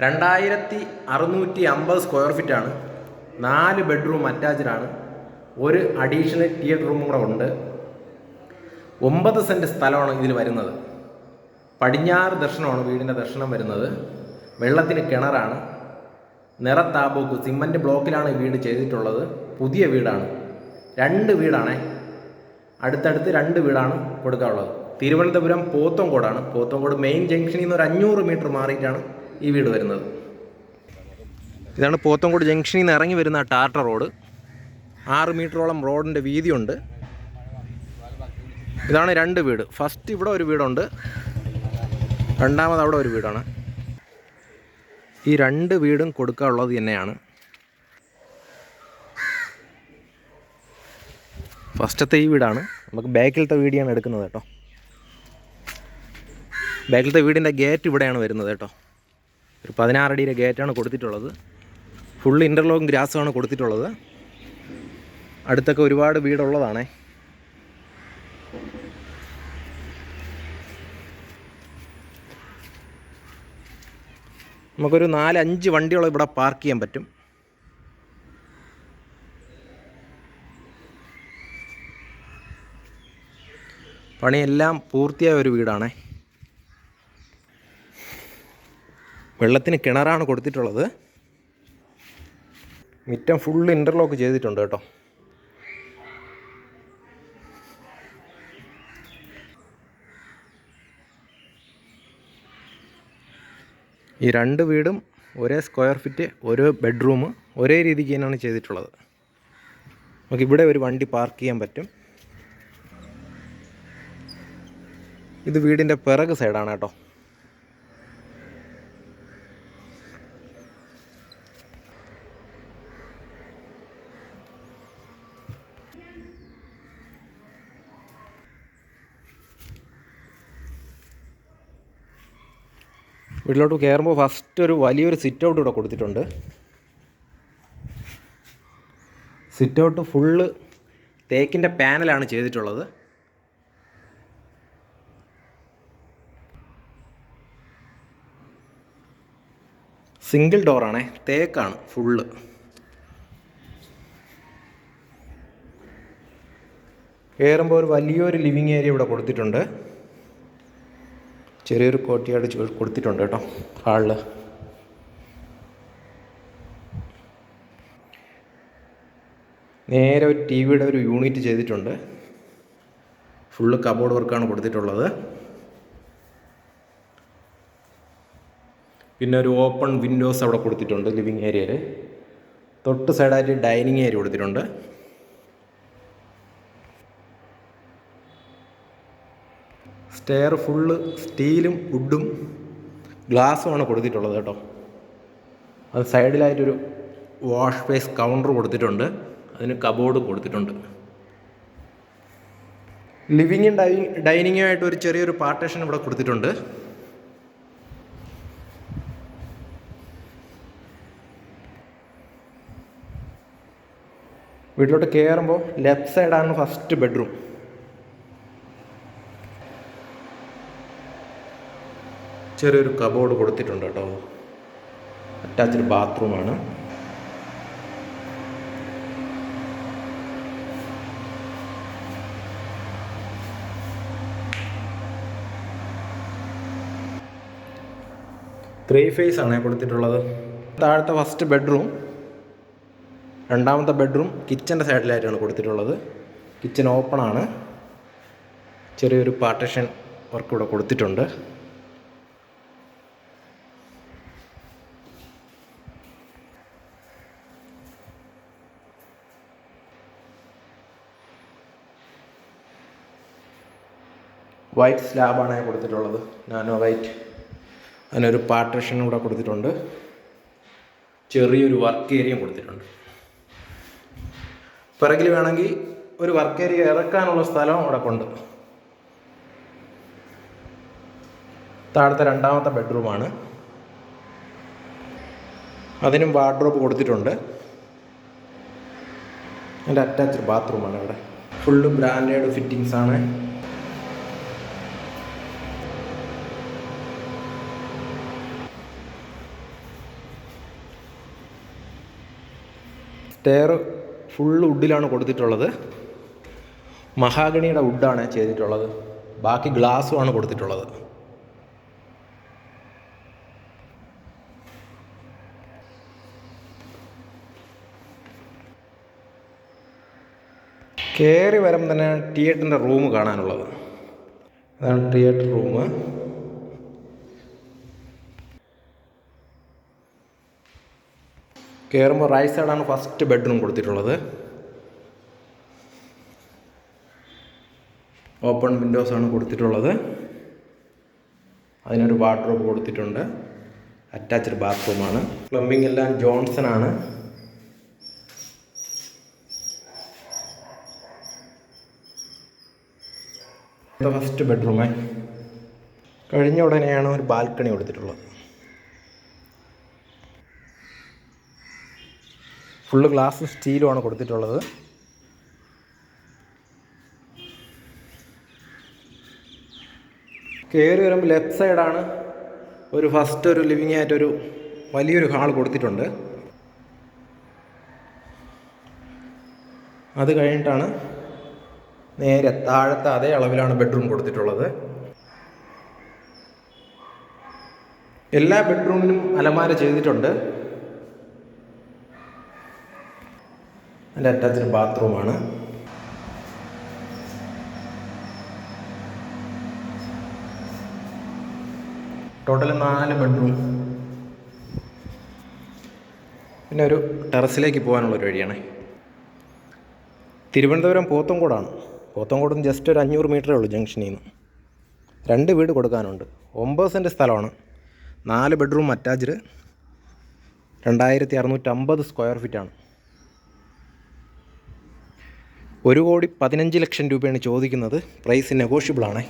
രണ്ടായിരത്തി അറുന്നൂറ്റി അമ്പത് സ്ക്വയർ ഫീറ്റാണ് നാല് ബെഡ്റൂം അറ്റാച്ച്ഡാണ് ഒരു അഡീഷണൽ തിയേറ്റർ റൂമും കൂടെ ഉണ്ട്. ഒമ്പത് സെന്റ് സ്ഥലമാണ് ഇതിൽ വരുന്നത്. പടിഞ്ഞാറ് ദർശനമാണ് വീടിന്റെ ദർശനം വരുന്നത്. വെള്ളത്തിന് കിണറാണ്. നിറത്താബോക്ക് സിമന്റ് ബ്ലോക്കിലാണ് ഈ വീട് ചെയ്തിട്ടുള്ളത്. പുതിയ വീടാണ്. രണ്ട് വീടാണേ. അടുത്തടുത്ത് രണ്ട് വീടാണ് കൊടുക്കാനുള്ളത്. തിരുവനന്തപുരം പോത്തങ്കോടാണ് പോത്തങ്കോട് മെയിൻ ജംഗ്ഷനിൽ നിന്ന് ഒരു അഞ്ഞൂറ് മീറ്റർ മാറിയിട്ടാണ് ഈ വീട് വരുന്നത്. ഇതാണ് പോത്തങ്കോട് ജംഗ്ഷനിൽ നിന്ന് ഇറങ്ങി വരുന്ന ടാർട്ട റോഡ്. ആറ് മീറ്ററോളം റോഡിന്റെ വീതിയുണ്ട്. ഇതാണ് രണ്ട് വീട്. ഫസ്റ്റ് ഇവിടെ ഒരു വീടുണ്ട്. രണ്ടാമത് അവിടെ ഒരു വീടാണ്. ഈ രണ്ട് വീടും കൊടുക്കാനുള്ളത് തന്നെയാണ്. ഫസ്റ്റത്തെ ഈ വീടാണ്. നമുക്ക് ബാക്കിലത്തെ വീടിയാണ് എടുക്കുന്നത് കേട്ടോ. ബാക്കിലത്തെ വീടിന്റെ ഗേറ്റ് ഇവിടെയാണ് വരുന്നത് കേട്ടോ. ഒരു പതിനാറടിയുടെ ഗേറ്റാണ് കൊടുത്തിട്ടുള്ളത്. ഫുൾ ഇന്റർലോക്കും ഗ്രാസുമാണ് കൊടുത്തിട്ടുള്ളത്. അടുത്തൊക്കെ ഒരുപാട് വീടുള്ളതാണേ. നമുക്കൊരു നാലഞ്ച് വണ്ടിയോളം ഇവിടെ പാർക്ക് ചെയ്യാൻ പറ്റും. പണിയെല്ലാം പൂർത്തിയായ ഒരു വീടാണേ. വെള്ളത്തിന് കിണറാണ് കൊടുത്തിട്ടുള്ളത്. മിറ്റം ഫുൾ ഇന്റർലോക്ക് ചെയ്തിട്ടുണ്ട് കേട്ടോ. ഈ രണ്ട് വീടും ഒരേ സ്ക്വയർ ഫീറ്റ് ഒരേ ബെഡ്റൂം ഒരേ രീതിക്ക് തന്നെയാണ് ചെയ്തിട്ടുള്ളത്. നമുക്ക് ഇവിടെ ഒരു വണ്ടി പാർക്ക് ചെയ്യാൻ പറ്റും. ഇത് വീടിന്റെ പിറക് സൈഡാണ് കേട്ടോ. വീട്ടിലോട്ട് കയറുമ്പോൾ ഫസ്റ്റ് ഒരു വലിയൊരു സിറ്റ് ഔട്ട് ഇവിടെ കൊടുത്തിട്ടുണ്ട്. സിറ്റ് ഔട്ട് ഫുള്ള് തേക്കിന്റെ പാനലാണ് ചെയ്തിട്ടുള്ളത്. സിംഗിൾ ഡോറാണേ തേക്കാണ് ഫുള്ള് കയറുമ്പോൾ ഒരു വലിയൊരു ലിവിങ് ഏരിയ ഇവിടെ കൊടുത്തിട്ടുണ്ട്. ചെറിയൊരു കോട്ടിയാട് കൊടുത്തിട്ടുണ്ട് കേട്ടോ ഹാളിൽ നേരെ ഒരു ടി വിയുടെ ഒരു യൂണിറ്റ് ചെയ്തിട്ടുണ്ട്. ഫുള്ള് കബോർഡ് വർക്കാണ് കൊടുത്തിട്ടുള്ളത്. പിന്നെ ഒരു ഓപ്പൺ വിൻഡോസ് അവിടെ കൊടുത്തിട്ടുണ്ട് ലിവിങ് ഏരിയയിൽ തൊട്ട് സൈഡായിട്ട് ഡൈനിങ് ഏരിയ കൊടുത്തിട്ടുണ്ട്. സ്റ്റെയർ ഫുള്ള് സ്റ്റീലും വുഡും ഗ്ലാസ്സുമാണ് കൊടുത്തിട്ടുള്ളത് കേട്ടോ. അത് സൈഡിലായിട്ടൊരു വാഷ് ബേസ് കൗണ്ടർ കൊടുത്തിട്ടുണ്ട്. അതിന് കബോർഡ് കൊടുത്തിട്ടുണ്ട്. ലിവിങ്ങും ഡൈനിങ് ഡൈനിങ്ങുമായിട്ട് ഒരു ചെറിയൊരു പാർട്ടേഷൻ ഇവിടെ കൊടുത്തിട്ടുണ്ട്. വീട്ടിലോട്ട് കയറുമ്പോൾ ലെഫ്റ്റ് സൈഡാണ് ഫസ്റ്റ് ബെഡ്റൂം ചെറിയൊരു കബോർഡ് കൊടുത്തിട്ടുണ്ട് കേട്ടോ. അറ്റാച്ച്ഡ് ബാത്റൂമാണ് ത്രീ ഫേസ് ആണ് കൊടുത്തിട്ടുള്ളത്. താഴത്തെ ഫസ്റ്റ് ബെഡ്റൂം രണ്ടാമത്തെ ബെഡ്റൂം കിച്ചന്റെ സൈഡിലായിട്ടാണ് കൊടുത്തിട്ടുള്ളത്. കിച്ചൺ ഓപ്പൺ ആണ്. ചെറിയൊരു പാർട്ടീഷൻ വർക്ക് ഇവിടെ കൊടുത്തിട്ടുണ്ട്. വൈറ്റ് സ്ലാബാണ് കൊടുത്തിട്ടുള്ളത്. നാനോ വൈറ്റ് അതിനൊരു പാർട്ടീഷനും കൂടെ കൊടുത്തിട്ടുണ്ട്. ചെറിയൊരു വർക്ക് ഏരിയയും കൊടുത്തിട്ടുണ്ട്. പിറകിൽ വേണമെങ്കിൽ ഒരു വർക്ക് ഏരിയ ഇറക്കാനുള്ള സ്ഥലം അവിടെ കൊണ്ട് താഴത്തെ രണ്ടാമത്തെ ബെഡ്റൂമാണ് അതിനും വാർഡ്രോബ് കൊടുത്തിട്ടുണ്ട്. എന്റെ അറ്റാച്ച്ഡ് ബാത്റൂമാണ് ഇവിടെ. ഫുള്ള് ബ്രാൻഡഡ് ഫിറ്റിങ്സ് ആണ്. സ്റ്റെയർ ഫുൾ വുഡിലാണ് കൊടുത്തിട്ടുള്ളത്. മഹാഗണിയുടെ വുഡാണ് ചെയ്തിട്ടുള്ളത്. ബാക്കി ഗ്ലാസ്സുമാണ് കൊടുത്തിട്ടുള്ളത്. കയറി വരുമ്പോൾ തന്നെ തിയേറ്ററിന്റെ റൂം കാണാനുള്ളത്. അതാണ് തിയേറ്റർ റൂം കയറുമ്പോൾ റൈറ്റ് സൈഡാണ് ഫസ്റ്റ് ബെഡ്റൂം കൊടുത്തിട്ടുള്ളത്. ഓപ്പൺ വിൻഡോസ് ആണ് കൊടുത്തിട്ടുള്ളത്. അതിനൊരു വാർഡ്രോബ് കൊടുത്തിട്ടുണ്ട്. അറ്റാച്ച്ഡ് ബാത്റൂമാണ് പ്ലംബിംഗ് എല്ലാം ജോൺസൺ ആണ്. ഫസ്റ്റ് ബെഡ്റൂമേ കഴിഞ്ഞ ഉടനെയാണ് ഒരു ബാൽക്കണി കൊടുത്തിട്ടുള്ളത്. ഫുള്ള് ഗ്ലാസ് സ്റ്റീലുമാണ് കൊടുത്തിട്ടുള്ളത്. കയറി വരുമ്പോൾ ലെഫ്റ്റ് സൈഡാണ് ഒരു ഫസ്റ്റ് ഒരു ലിവിങ് ആയിട്ടൊരു വലിയൊരു ഹാൾ കൊടുത്തിട്ടുണ്ട്. അത് കഴിഞ്ഞിട്ടാണ് നേരെ താഴത്തെ അതേ അളവിലാണ് ബെഡ്റൂം കൊടുത്തിട്ടുള്ളത്. എല്ലാ ബെഡ്റൂമിനും അലമാര ചെയ്തിട്ടുണ്ട്. അതിന്റെ അറ്റാച്ച്ഡ് ബാത്റൂമാണ്. ടോട്ടൽ നാല് ബെഡ്റൂം. പിന്നെ ഒരു ടെറസിലേക്ക് പോകാനുള്ളൊരു വഴിയാണ്. തിരുവനന്തപുരം പോത്തങ്കോടാണ് പോത്തങ്കോടും ജസ്റ്റ് ഒരു അഞ്ഞൂറ് മീറ്ററേ ഉള്ളൂ ജംഗ്ഷനിൽ നിന്ന്. രണ്ട് വീട് കൊടുക്കാനുണ്ട്. ഒമ്പത് സെന്റ് സ്ഥലമാണ്. നാല് ബെഡ്റൂം അറ്റാച്ച്ഡ് രണ്ടായിരത്തി അറുന്നൂറ്റമ്പത് സ്ക്വയർ ഫീറ്റാണ് ഒരു കോടി പതിനഞ്ച് ലക്ഷം രൂപയാണ് ചോദിക്കുന്നത്. പ്രൈസ് നെഗോഷ്യബിളാണേ